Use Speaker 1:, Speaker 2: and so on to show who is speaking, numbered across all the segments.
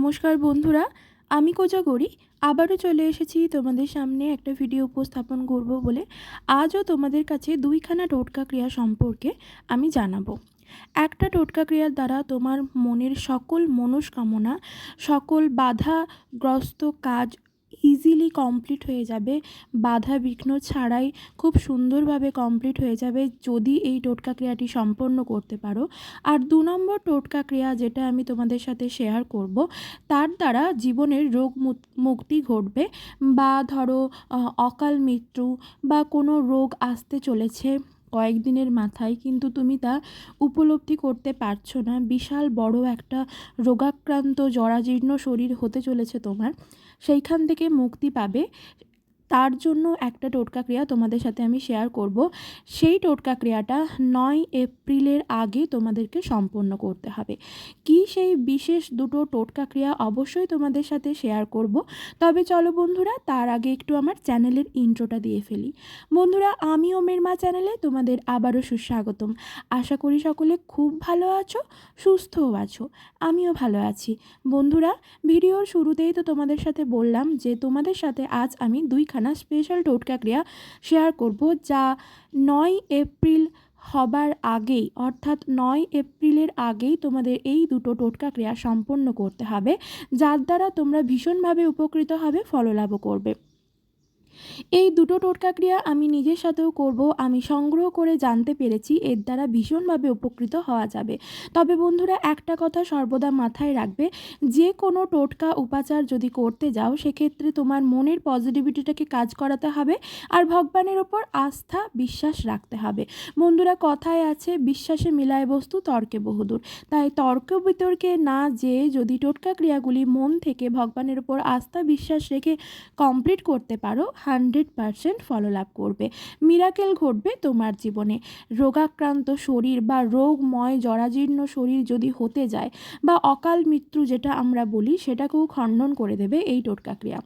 Speaker 1: নমস্কার বন্ধুরা, আমি কোজা করি আবারও চলে এসেছি তোমাদের সামনে একটা ভিডিও উপস্থাপন করব বলে। আজও তোমাদের কাছে দুইখানা টোটকা ক্রিয়া সম্পর্কে আমি জানাব। একটা টোটকা ক্রিয়ার দ্বারা তোমার মনের সকল মনস্কামনা, সকল বাধাগ্রস্ত কাজ ইজিলি কমপ্লিট হয়ে যাবে। বাধা বিঘ্ন ছাড়াই খুব সুন্দরভাবে কমপ্লিট হয়ে যাবে যদি এই টোটকা ক্রিয়াটি সম্পন্ন করতে পারো। আর দু নম্বর টোটকা ক্রিয়া যেটা আমি তোমাদের সাথে শেয়ার করব, তার দ্বারা জীবনের রোগ মুক্তি ঘটবে বা ধরো অকাল মৃত্যু বা কোনো রোগ আসতে চলেছে কয়েকদিনের মাথায় কিন্তু তুমি তা উপলব্ধি করতে পারছ না। বিশাল বড় একটা রোগাক্রান্ত, জরাজীর্ণ শরীর হতে চলেছে তোমার। সেইখান থেকে মুক্তি পাবে। তার জন্য একটা টোটকা ক্রিয়া তোমাদের সাথে আমি শেয়ার করব। সেই টোটকা ক্রিয়াটা নয় এপ্রিলের আগে তোমাদেরকে সম্পন্ন করতে হবে। কি সেই বিশেষ দুটো টোটকা ক্রিয়া অবশ্যই তোমাদের সাথে শেয়ার করব। তবে চলো বন্ধুরা, তার আগে একটু আমার চ্যানেলের ইন্ট্রোটা দিয়ে ফেলি। বন্ধুরা, আমি ওমের মা চ্যানেলে তোমাদের আবারও সুস্বাগতম। আশা করি সকলে খুব ভালো আছো, সুস্থও আছো, আমিও ভালো আছি। বন্ধুরা, ভিডিওর শুরুতেই তো তোমাদের সাথে বললাম যে তোমাদের সাথে আজ আমি দুইখানা স্পেশাল টোটকা ক্রিয়া শেয়ার করব, যা নয় এপ্রিল হবার আগেই, অর্থাৎ নয় এপ্রিলের আগেই তোমাদের এই দুটো টোটকা ক্রিয়া সম্পন্ন করতে হবে, যার দ্বারা তোমরা ভীষণভাবে উপকৃত হবে, ফললাভও করবে। এই দুটো টোটকা ক্রিয়া আমি নিজের সাথেও করব, আমি সংগ্রহ করে জানতে পেরেছি, এর দ্বারা ভীষণভাবে উপকৃত হওয়া যাবে। তবে বন্ধুরা, একটা কথা সর্বদা মাথায় রাখবে, যে কোনো টোটকা উপাচার যদি করতে যাও, সেক্ষেত্রে তোমার মনের পজিটিভিটিটাকে কাজ করাতে হবে আর ভগবানের ওপর আস্থা, বিশ্বাস রাখতে হবে। বন্ধুরা, কথায় আছে, বিশ্বাসে মিলায় বস্তু, তর্কে বহুদূর। তাই তর্ক বিতর্কে না যেয়ে যদি টোটকা ক্রিয়াগুলি মন থেকে ভগবানের ওপর আস্থা, বিশ্বাস রেখে কমপ্লিট করতে পারো হান্ড্রেড পারসেন্ট ফললাভ করবে। মিরাকেল ঘটবে তোমার জীবনে। রোগাক্রান্ত শরীর বা রোগময় জরাজীর্ণ শরীর যদি হতে যায় বা অকাল মৃত্যু যেটা আমরা বলি সেটাকেও খণ্ডন করে দেবে এই টোটকা ক্রিয়া।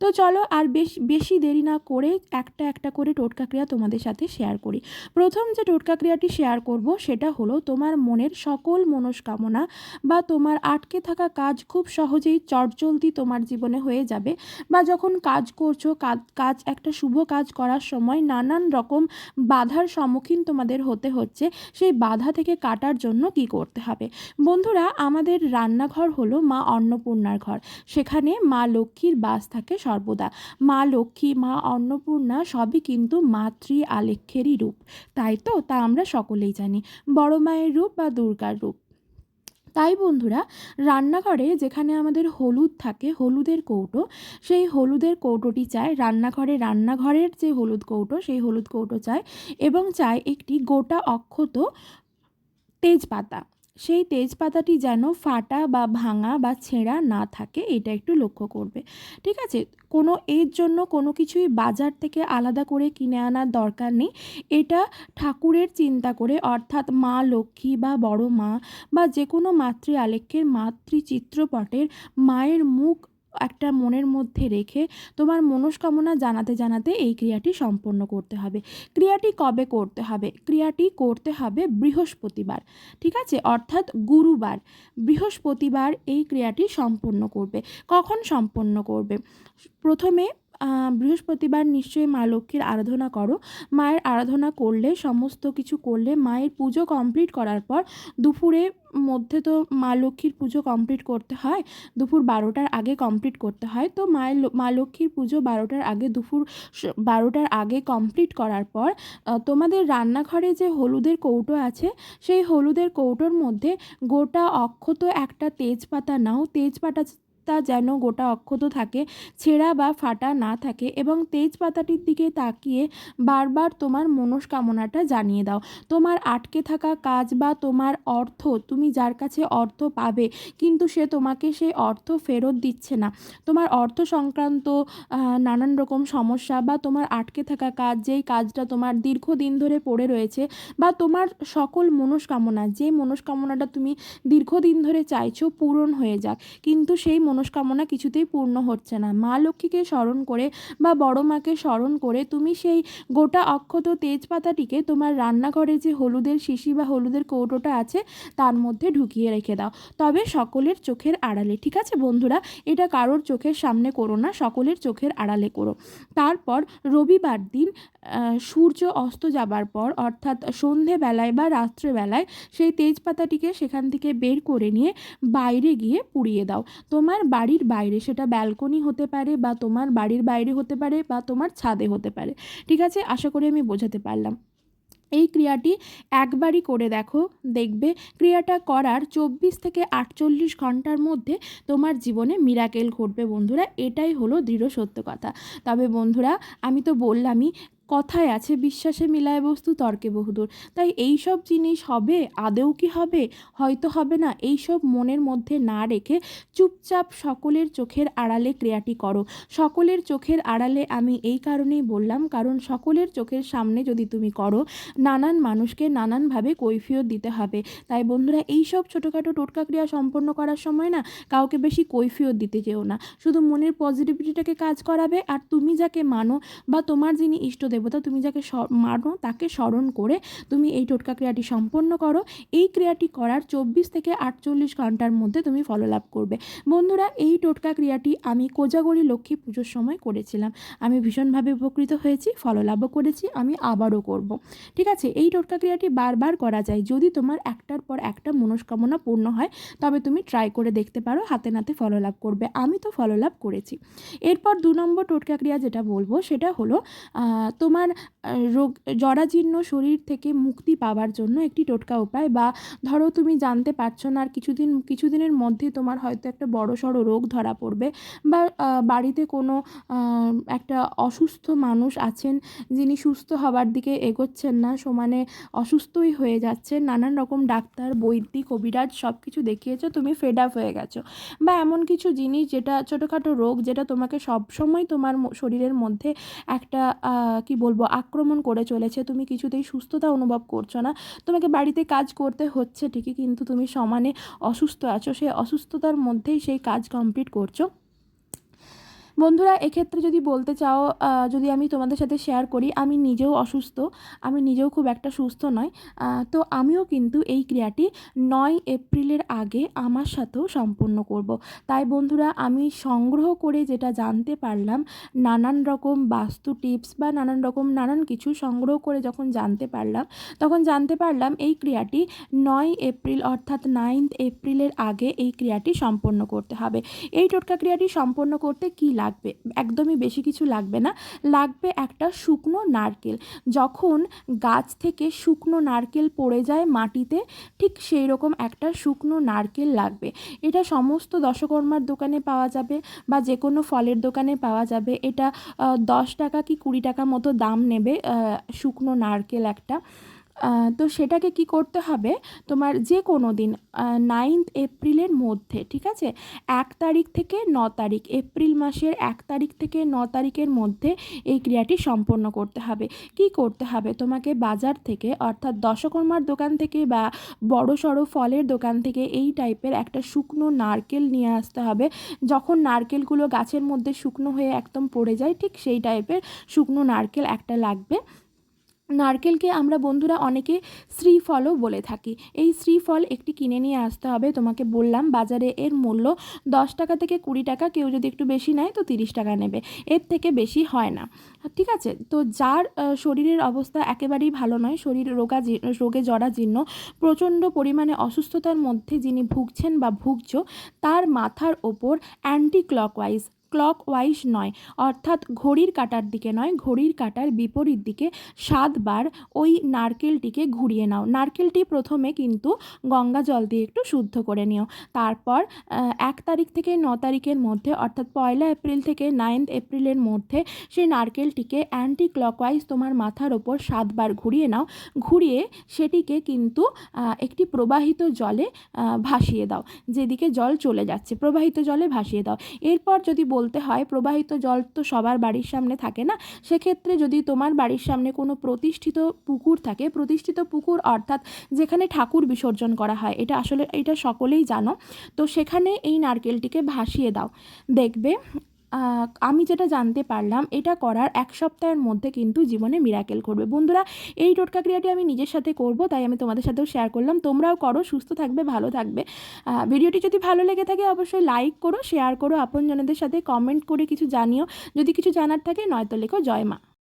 Speaker 1: তো চলো আর বেশ, বেশি দেরি না করে একটা একটা করে টোটকা ক্রিয়া তোমাদের সাথে শেয়ার করি। প্রথম যে টোটকা ক্রিয়াটি শেয়ার করব সেটা হলো তোমার মনের সকল মনস্কামনা বা তোমার আটকে থাকা কাজ খুব সহজেই চটজলদি তোমার জীবনে হয়ে যাবে বা যখন কাজ করছ কাজ কাজ, একটা শুভ কাজ করার সময় নানান রকম বাধার সম্মুখীন তোমাদের হতে হচ্ছে। সেই বাধা থেকে কাটার জন্য কি করতে হবে? বন্ধুরা, আমাদের রান্নাঘর হলো মা অন্নপূর্ণার ঘর। সেখানে মা লক্ষ্মীর বাস থাকে সর্বদা। মা লক্ষ্মী, মা অন্নপূর্ণা সবই কিন্তু মাতৃ আলেখ্যেরই রূপ। তাই তো? তা আমরা সকলেই জানি। বড় মায়ের রূপ বা দুর্গার রূপ? তাই বন্ধুরা, রান্নাঘরে যেখানে আমাদের হলুদ থাকে, হলুদের কৌটো, সেই হলুদের কৌটোটি চায় রান্নাঘরে, রান্নাঘরের যে হলুদ কৌটো, সেই হলুদ কৌটো চায় এবং চায় একটি গোটা অক্ষত তেজপাতা। সেই তেজপাতাটি যেন ফাটা বা ভাঙা বা ছেঁড়া না থাকে, এটা একটু লক্ষ্য করবে। ঠিক আছে? কোনো এর জন্য কোনো কিছুই বাজার থেকে আলাদা করে কিনে আনার দরকার নেই। এটা ঠাকুরের চিন্তা করে, অর্থাৎ মা লক্ষ্মী বা বড় মা বা যে কোনো মাতৃ আলেখ্যের মাতৃ চিত্রপটের মায়ের মুখ একটা মনের মধ্যে রেখে তোমার মনস্কামনা জানাতে জানাতে এই ক্রিয়াটি সম্পন্ন করতে হবে। ক্রিয়াটি কবে করতে হবে? ক্রিয়াটি করতে হবে বৃহস্পতিবার, ঠিক আছে? অর্থাৎ গুরুবার। বৃহস্পতিবার এই ক্রিয়াটি সম্পন্ন করবে। কখন সম্পন্ন করবে? প্রথমে বৃহস্পতিবার নিশ্চয়ই মা লক্ষ্মীর আরাধনা করো। মায়ের আরাধনা করলে, সমস্ত কিছু করলে মায়ের পুজো কমপ্লিট করার পর দুপুরে মধ্যে তো মা লক্ষ্মীর পুজো কমপ্লিট করতে হয়, দুপুর বারোটার আগে কমপ্লিট করতে হয়। তো মায়ের মা লক্ষ্মীর পুজো বারোটার আগে, দুপুর বারোটার আগে কমপ্লিট করার পর তোমাদের রান্নাঘরে যে হলুদের কৌটো আছে, সেই হলুদের কৌটোর মধ্যে গোটা অক্ষত একটা তেজপাতা নাও। তেজপাতা তা যেন গোটা অক্ষত থাকে, ছেঁড়া বা ফাটা না থাকে এবং তেজপাতাটির দিকে তাকিয়ে বারবার তোমার মনস্কামনাটা জানিয়ে দাও। তোমার আটকে থাকা কাজ বা তোমার অর্থ তুমি যার কাছে অর্থ পাবে, কিন্তু সে তোমাকে সেই অর্থ ফেরত দিচ্ছে না। তোমার অর্থ সংক্রান্ত নানান রকম সমস্যা বা তোমার আটকে থাকা কাজ, যেই কাজটা তোমার দীর্ঘদিন ধরে পড়ে রয়েছে বা তোমার সকল মনস্কামনা, যে মনস্কামনাটা তুমি দীর্ঘদিন ধরে চাইছো পূরণ হয়ে যাক, কিন্তু সেই মনস্কামনা কিছুতেই পূর্ণ হচ্ছে না। মা লক্ষ্মীকে স্মরণ করে বা বড় মাকে স্মরণ করে তুমি সেই গোটা অক্ষত তেজপাতাটিকে তোমার রান্নাঘরে যে হলুদের শিশি বা হলুদের কৌটোটা আছে, তার মধ্যে ঢুকিয়ে রেখে দাও। তবে সকলের চোখের আড়ালে, ঠিক আছে বন্ধুরা? এটা কারোর চোখের সামনে করো না, সকলের চোখের আড়ালে করো। তারপর রবিবার দিন সূর্য অস্ত যাবার পর, অর্থাৎ সন্ধেবেলায় বা রাত্রেবেলায় সেই তেজপাতাটিকে সেখান থেকে বের করে নিয়ে বাইরে গিয়ে পুড়িয়ে দাও। তোমার বাড়ির বাইরে, সেটা ব্যালকনি হতে পারে বা তোমার বাড়ির বাইরে হতে পারে বা তোমার ছাদে হতে পারে। ঠিক আছে? আশা করি আমি বোঝাতে পারলাম। এই ক্রিয়াটি একবারই করে দেখো, দেখবে ক্রিয়াটা করার চব্বিশ থেকে আটচল্লিশ ঘণ্টার মধ্যে তোমার জীবনে মিরাকেল ঘটবে বন্ধুরা। এটাই হলো দৃঢ় সত্য কথা। তবে বন্ধুরা, আমি তো বললামই কথায় আছে, বিশ্বাসে মিলায় বস্তু তর্কে বহুদূর। তাই এই সব জিনিস হবে আদেও কি হবে, হয়তো হবে না এই সব মনের মধ্যে না রেখে চুপচাপ সকলের চোখের আড়ালে ক্রিয়াটি করো। সকলের চোখের আড়ালে আমি এই কারণেই বললাম, কারণ সকলের চোখের সামনে যদি তুমি করো, নানান মানুষকে নানানভাবে কৈফিয়ত দিতে হবে। তাই বন্ধুরা এই সব ছোটোখাটো টোটকা ক্রিয়া সম্পন্ন করার সময় না, কাউকে বেশি কৈফিয়ত দিতে যেও না। শুধু মনের পজিটিভিটিটাকে কাজ করাবে, আর তুমি যাকে মানো বা তোমার যিনি ইষ্ট দেবতা তুমি যাকে মানো তাকে স্মরণ করে তুমি এই টোটকা ক্রিয়াটি সম্পন্ন করো। এই ক্রিয়াটি করার চব্বিশ থেকে আটচল্লিশ ঘণ্টার মধ্যে তুমি ফললাভ করবে। বন্ধুরা এই টোটকা ক্রিয়াটি আমি কোজাগরি লক্ষ্মী পুজোর সময় করেছিলাম। আমি ভীষণভাবে উপকৃত হয়েছি ফললাভও করেছি আমি আবারও করব। ঠিক আছে এই টোটকা ক্রিয়াটি বারবার করা যায়। যদি তোমার একটার পর একটা মনস্কামনা পূর্ণ হয় তবে তুমি ট্রাই করে দেখতে পারো হাতে নাতে ফললাভ করবে। আমি তো ফললাভ করেছি। এরপর দু নম্বর টোটকা ক্রিয়া যেটা বলব সেটা হলো আহ, তোমার রোগ, জরাজীর্ণ শরীর থেকে মুক্তি পাওয়ার জন্য একটি টোটকা উপায় বা ধরো তুমি জানতে পারছ না আর কিছুদিন, কিছুদিনের মধ্যে তোমার হয়তো একটা বড় সড়ো রোগ ধরা পড়বে বা বাড়িতে কোনো একটা অসুস্থ মানুষ আছেন যিনি সুস্থ হবার দিকে এগোচ্ছেন না, সমানে অসুস্থই হয়ে যাচ্ছে নানান রকম ডাক্তার বৈদ্যিক কবিরাজ সব কিছু দেখিয়েছো, তুমি ফেড আপ হয়ে গেছো বা এমন কিছু জিনিস যেটা ছোটোখাটো রোগ যেটা তোমাকে সবসময় তোমার শরীরের মধ্যে একটা কি বলব, আক্রমণ করে চলেছে। তুমি কিছুতেই সুস্থতা অনুভব করছ না। তোমাকে বাড়িতে কাজ করতে হচ্ছে ঠিকই, কিন্তু তুমি সমানে অসুস্থ আছো। সেই অসুস্থতার মধ্যেই সেই কাজ কমপ্লিট করছ। বন্ধুরা, এক্ষেত্রে যদি বলতে চাও যদি আমি তোমাদের সাথে শেয়ার করি, আমি নিজেও অসুস্থ, আমি নিজেও খুব একটা সুস্থ নয় তো আমিও কিন্তু এই ক্রিয়াটি নয় এপ্রিলের আগে আমার সাথেও সম্পন্ন করব। তাই বন্ধুরা, আমি সংগ্রহ করে যেটা জানতে পারলাম, নানান রকম বাস্তু টিপস বা নানান রকম নানান কিছু সংগ্রহ করে যখন জানতে পারলাম, তখন জানতে পারলাম এই ক্রিয়াটি নয় এপ্রিল অর্থাৎ নাইন্থ এপ্রিলের আগে এই ক্রিয়াটি সম্পন্ন করতে হবে এই টোটকা ক্রিয়াটি সম্পন্ন করতে কি লাগবে, একদমই বেশি কিছু লাগবে না। লাগবে একটা শুকনো নারকেল। যখন গাছ থেকে শুকনো নারকেল পড়ে যায় মাটিতে, ঠিক সেই রকম একটা শুকনো নারকেল লাগবে। এটা সমস্ত দশকর্মার দোকানে পাওয়া যাবে বা যে কোনো ফলের দোকানে পাওয়া যাবে। এটা দশ টাকা কি কুড়ি টাকা মতো দাম নেবে শুকনো নারকেল একটা। তো সেটাকে কি করতে হবে? তোমার যে কোনো দিন নাইন্থ এপ্রিলের মধ্যে, ঠিক আছে? এক তারিখ থেকে ন তারিখ এপ্রিল মাসের এক তারিখ থেকে ন তারিখের মধ্যে এই ক্রিয়াটি সম্পন্ন করতে হবে। কি করতে হবে? তোমাকে বাজার থেকে, অর্থাৎ দশকর্মার দোকান থেকে বা বড় সড়ো ফলের দোকান থেকে এই টাইপের একটা শুকনো নারকেল নিয়ে আসতে হবে। যখন নারকেলগুলো গাছের মধ্যে শুকনো হয়ে একদম পড়ে যায়, ঠিক সেই টাইপের শুকনো নারকেল একটা লাগবে। নারকেলকে আমরা বন্ধুরা অনেকে শ্রীফলও বলে থাকি। এই শ্রীফল একটি কিনে নিয়ে আসতে হবে, তোমাকে বললাম বাজারে এর মূল্য দশ টাকা থেকে কুড়ি টাকা, কেউ যদি একটু বেশি নেয় তো তিরিশ টাকা নেবে, এর থেকে বেশি হয় না। ঠিক আছে? তো যার শরীরের অবস্থা একেবারেই ভালো নয়, শরীর রোগা রোগে জরাজীর্ণ, প্রচণ্ড পরিমাণে অসুস্থতার মধ্যে যিনি ভুগছেন বা ভুগছ, তার মাথার ওপর অ্যান্টি ক্লকওয়াইজ ক্লক ওয়াইজ নয়, অর্থাৎ ঘড়ির কাটার দিকে নয়, ঘড়ির কাটার বিপরীত দিকে সাতবার ওই নারকেলটিকে ঘুরিয়ে নাও। নারকেলটি প্রথমে কিন্তু গঙ্গা জল দিয়ে একটু শুদ্ধ করে নিও। তারপর এক তারিখ থেকে ন তারিখের মধ্যে, অর্থাৎ পয়লা এপ্রিল থেকে নাইন্থ এপ্রিলের মধ্যে সেই নারকেলটিকে অ্যান্টি ক্লকওয়াইজ তোমার মাথার ওপর সাতবার ঘুরিয়ে নাও। ঘুরিয়ে সেটিকে কিন্তু একটি প্রবাহিত জলে ভাসিয়ে দাও। যেদিকে জল চলে যাচ্ছে, প্রবাহিত জলে ভাসিয়ে দাও। এরপর যদি বলতে হয়, প্রবাহিত জল তো সবার বাড়ির সামনে থাকে না। সেক্ষেত্রে যদি তোমার বাড়ির সামনে কোনো প্রতিষ্ঠিত পুকুর থাকে, প্রতিষ্ঠিত পুকুর অর্থাৎ যেখানে ঠাকুর বিসর্জন করা হয়, এটা আসলে, এটা সকলেই জানো। তো সেখানে এই নারকেলটিকে ভাসিয়ে দাও। দেখবে আমি যেটা জানতে পারলাম, এটা করার এক সপ্তাহের মধ্যে কিন্তু জীবনে মিরাকেল করবে বন্ধুরা, এই টোটকা ক্রিয়াটি আমি নিজের সাথে করব, তাই আমি তোমাদের সাথেও শেয়ার করলাম। তোমরাও করো, সুস্থ থাকবে, ভালো থাকবে। ভিডিওটি যদি ভালো লেগে থাকে, অবশ্যই লাইক করো শেয়ার করো, আপনজনদের সাথে কমেন্ট করে কিছু জানিও। যদি কিছু জানার থাকে, নয়তো লেখো, জয় মা।